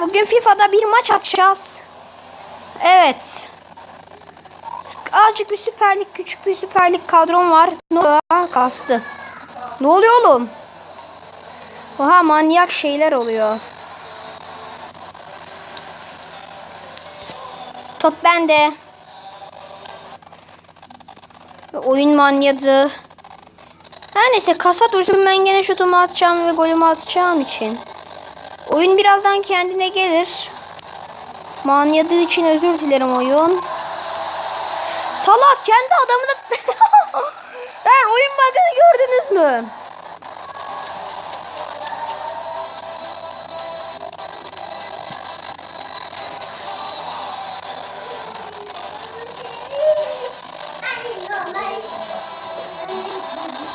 Bugün FIFA'da bir maç atacağız. Evet. Azıcık bir süperlik, küçük bir süperlik kadrom var. Ne? Kastı. Ne oluyor oğlum? Oha manyak şeyler oluyor. Top bende. Oyun manyadı. Her neyse kasa dursun ben gene şutumu atacağım ve golümü atacağım için. Oyun birazdan kendine gelir. Manyadığı için özür dilerim oyun. Salak kendi adamını... ben oyun bug'ını gördünüz mü?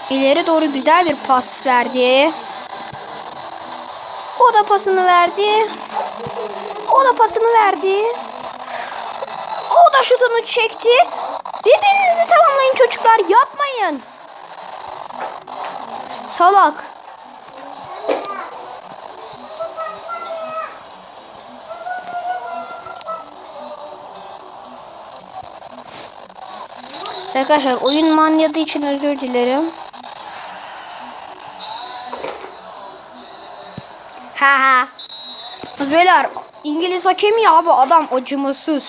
İleri doğru güzel bir pas verdi. O da pasını verdi. O da pasını verdi. O da şutunu çekti. Birbirinizi tamamlayın çocuklar. Yapmayın. Salak. Arkadaşlar oyun manyadı için özür dilerim. Ha ha. Beyler İngiliz hakemi ya abi adam acımasız.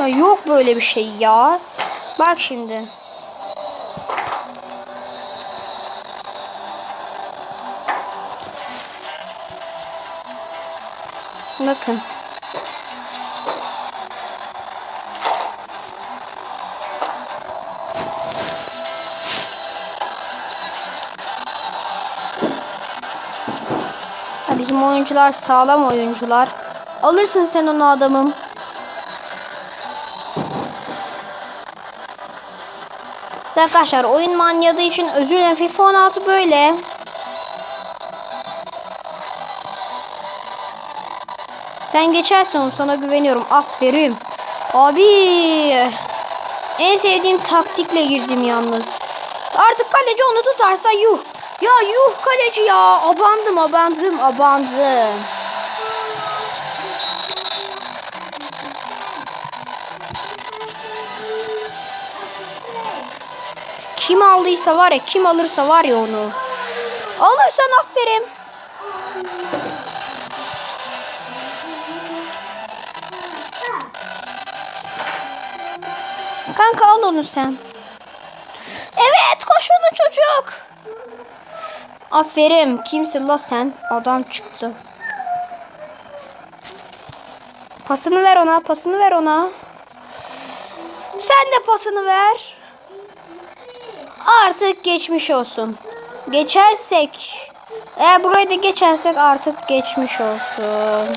Ya yok böyle bir şey ya. Bak şimdi. Bakın. Bizim oyuncular sağlam oyuncular. Alırsın sen onu adamım. Arkadaşlar oyun manyadığı için özür dilerim. FIFA 16 böyle. Sen geçersin sana güveniyorum. Aferin. Abi. En sevdiğim taktikle girdim yalnız. Artık kaleci onu tutarsa yuh. Ya yuh kaleci ya. Abandım abandım abandım. Kim aldıysa var ya kim alırsa var ya onu. Alırsan aferin. Kanka al onu sen. Evet koş onu çocuk. Aferin. Kimsin la sen? Adam çıktı. Pasını ver ona. Pasını ver ona. Sen de pasını ver. Artık geçmiş olsun. Geçersek eğer burayı da geçersek artık geçmiş olsun.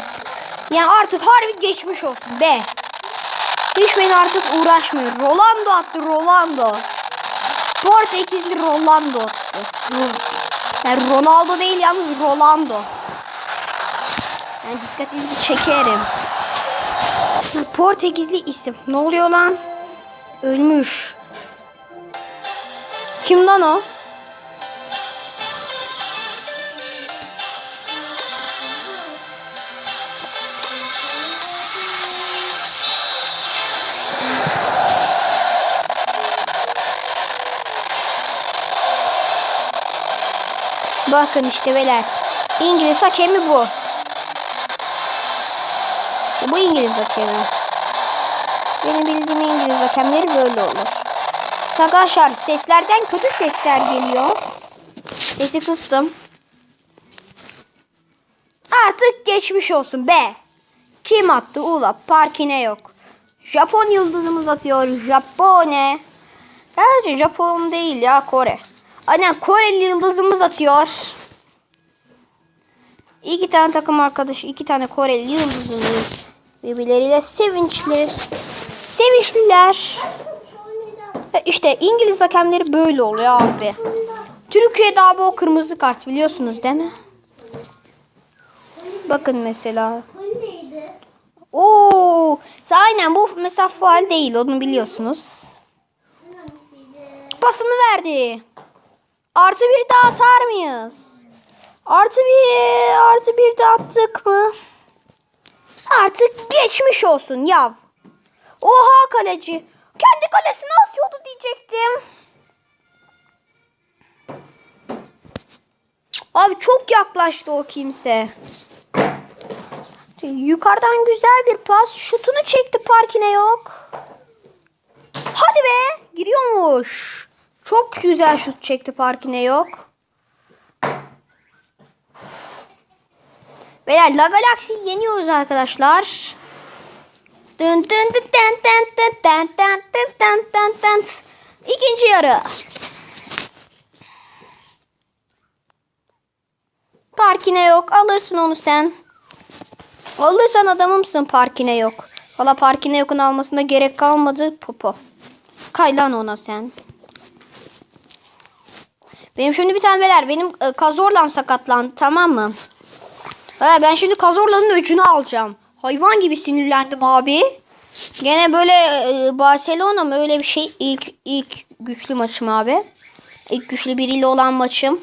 Yani artık harbi geçmiş olsun be. Hiç beni artık uğraşmıyor. Rolando attı Rolando. Portekizli Rolando attı. Yani Ronaldo değil yalnız Rolando. Yani dikkatinizi çekerim. Portekizli isim. Ne oluyor lan? Ölmüş. Kim lan o? Bakın işte beyler. İngiliz hakemi bu. Bu İngiliz hakemi. Benim bildiğim İngiliz hakemleri böyle olur. Arkadaşlar seslerden kötü sesler geliyor. Sesi kıstım. Artık geçmiş olsun be. Kim attı ula? Parkine yok. Japon yıldızımız atıyor. Japone. Gerçi Japon değil ya Kore. Aynen Koreli yıldızımız atıyor. İki tane takım arkadaşı, iki tane Koreli yıldızımız birbirleriyle sevinçli. Sevinçliler. E İşte İngiliz hakemleri böyle oluyor abi. Türkiye'de abi o kırmızı kart biliyorsunuz değil mi? Bakın mesela. Oo, aynen bu mesela faal değil onu biliyorsunuz. Pasını verdi. Artı bir daha atar mıyız? Artı bir, artı bir de attık mı? Artık geçmiş olsun ya. Oha kaleci. Kendi kalesine atıyordu diyecektim. Abi çok yaklaştı o kimse. Yukarıdan güzel bir pas. Şutunu çekti parkine yok. Hadi be. Giriyormuş. Çok güzel şut çekti parkine yok. Beyler La Galaxy'yi yeniyoruz arkadaşlar. Dın dın dın dın dın dın dın dın dın dın dın dın. İkinci yarı. Parkine yok. Alırsın onu sen. Alırsan adamımsın parkine yok. Valla parkine yokun almasına gerek kalmadı. Popo. Kay lan ona sen. Benim şimdi bir tane beyler benim e, kazorlam sakatlandı tamam mı? Ha, ben şimdi kazorlanın öcünü alacağım. Hayvan gibi sinirlendim abi. Gene böyle e, Barcelona mı öyle bir şey ilk ilk güçlü maçım abi. İlk güçlü biriyle olan maçım.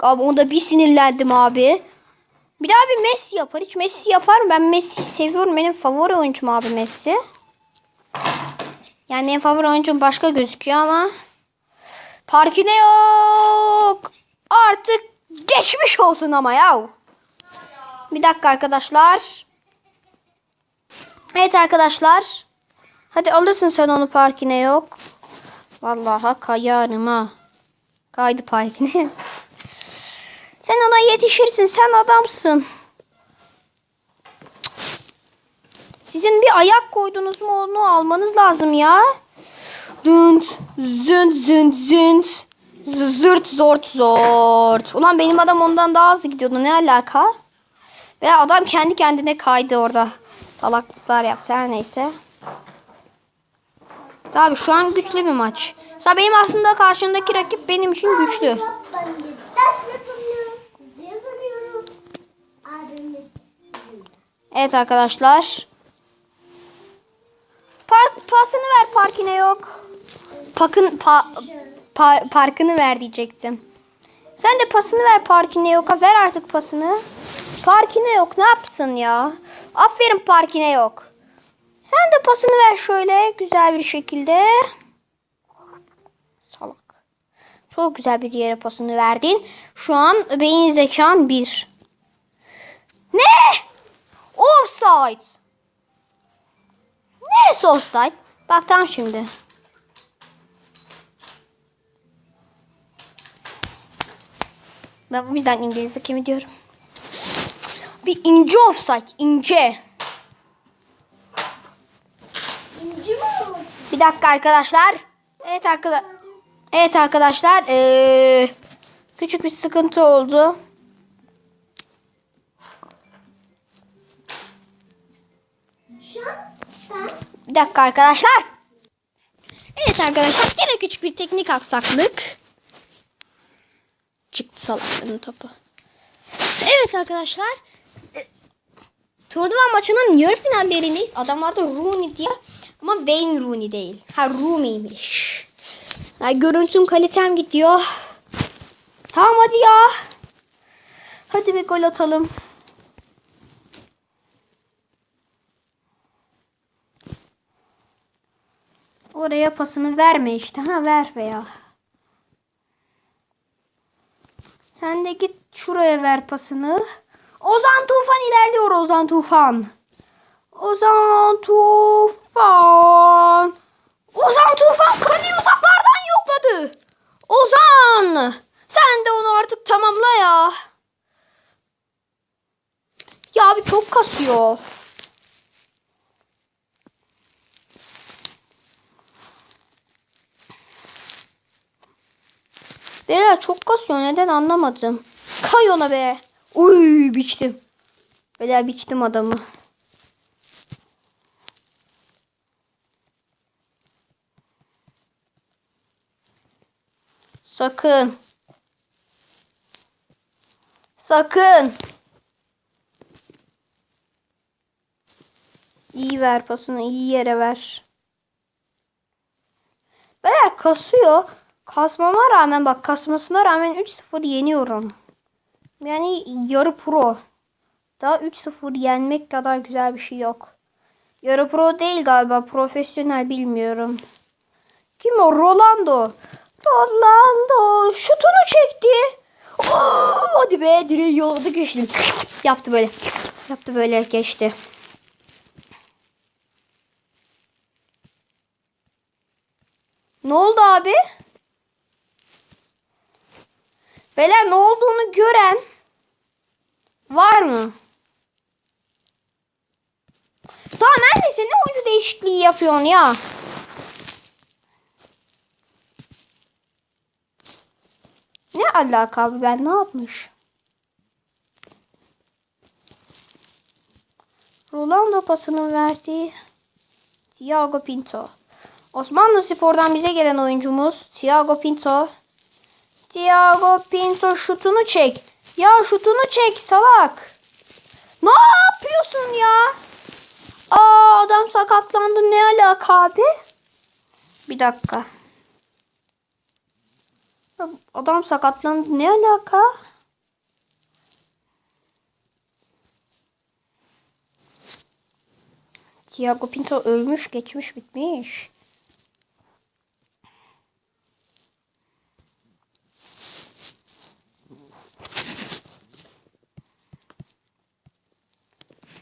Abi onda bir sinirlendim abi. Bir daha bir Messi yapar. Hiç Messi yapar mı? Ben Messi'yi seviyorum. Benim favori oyuncum abi Messi. Yani benim favori oyuncum başka gözüküyor ama. Parkine yok. Artık geçmiş olsun ama ya. Bir dakika arkadaşlar. Evet arkadaşlar. Hadi alırsın sen onu parkine yok. Vallahi kayarım ha. Kaydı parkine. sen ona yetişirsin. Sen adamsın. Sizin bir ayak koydunuz mu onu almanız lazım ya. Zünt, zünt, zünt, zünt. Z- Zırt, zort, zort. Ulan benim adam ondan daha hızlı gidiyordu. Ne alaka? Ve adam kendi kendine kaydı orada. Salaklıklar yaptı her neyse. Abi şu an güçlü bir maç. Mesela benim aslında karşımdaki rakip benim için güçlü. Evet arkadaşlar. Park pasını ver parkine yok. Pakın pa, pa- parkını ver diyecektim. Sen de pasını ver parkine yok. Ha, Ver artık pasını. Parkine yok. Ne yapsın ya? Aferin parkine yok. Sen de pasını ver şöyle güzel bir şekilde. Salak. Çok güzel bir yere pasını verdin. Şu an beyin zekan bir. Ne? Offside. Neresi offside? Bak tam şimdi. Ben bu yüzden İngilizce kimi diyorum. Bir ince offside. ince. İnci mi? Bir dakika arkadaşlar. Evet arkadaşlar. Evet arkadaşlar. Ee, küçük bir sıkıntı oldu. Şu an ben Bir dakika arkadaşlar. Evet arkadaşlar gene küçük bir teknik aksaklık. Çıktı salaklığın topu. Evet arkadaşlar. e, Turnuva maçının yarı finallerindeyiz. Adamlarda Rooney diye ama Wayne Rooney değil. Ha Rooney'miş. Ya, görüntüm kalitem gidiyor. Tamam hadi ya. Hadi bir gol atalım. Oraya pasını verme işte. Ha ver be ya. Sen de git şuraya ver pasını. Ozan Tufan ilerliyor Ozan Tufan. Ozan Tufan. Ozan Tufan kaleyi uzaklardan yokladı. Ozan. Sen de onu artık tamamla ya. Ya abi çok kasıyor. Beyler çok kasıyor. Neden anlamadım. Kay ona be. Uy biçtim. Beyler biçtim adamı. Sakın. Sakın. İyi ver pasını. iyi yere ver. Beyler kasıyor. Kasmama rağmen bak kasmasına rağmen 3-0 yeniyorum. Yani yarı pro. Daha 3-0 yenmek kadar güzel bir şey yok. Yarı pro değil galiba. Profesyonel bilmiyorum. Kim o? Rolando. Rolando şutunu çekti. Oo, hadi be direği yolladı geçti. Yaptı böyle. Yaptı böyle geçti. Ne oldu abi? Beyler ne olduğunu gören var mı? Tamam her neyse ne oyuncu değişikliği yapıyorsun ya? Ne alaka abi ben ne yapmış? Rolando pasını verdi. Thiago Pinto. Osmanlı Spor'dan bize gelen oyuncumuz Thiago Pinto. Thiago Pinto şutunu çek. Ya şutunu çek salak. Ne yapıyorsun ya? Aa adam sakatlandı ne alaka abi? Bir dakika. Adam sakatlandı ne alaka? Thiago Pinto ölmüş geçmiş bitmiş.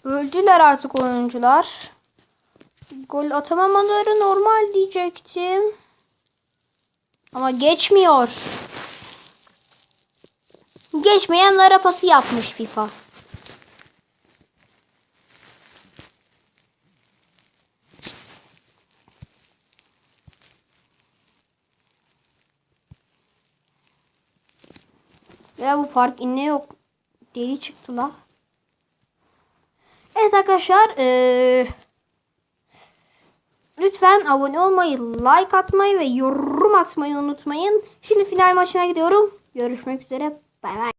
Öldüler artık oyuncular. Gol atamamaları normal diyecektim. Ama geçmiyor. Geçmeyen lara pası yapmış FIFA. Ya bu park inne yok. Deli çıktı la. Evet arkadaşlar. eee, lütfen abone olmayı, like atmayı ve yorum atmayı unutmayın. Şimdi final maçına gidiyorum. Görüşmek üzere. Bay bay.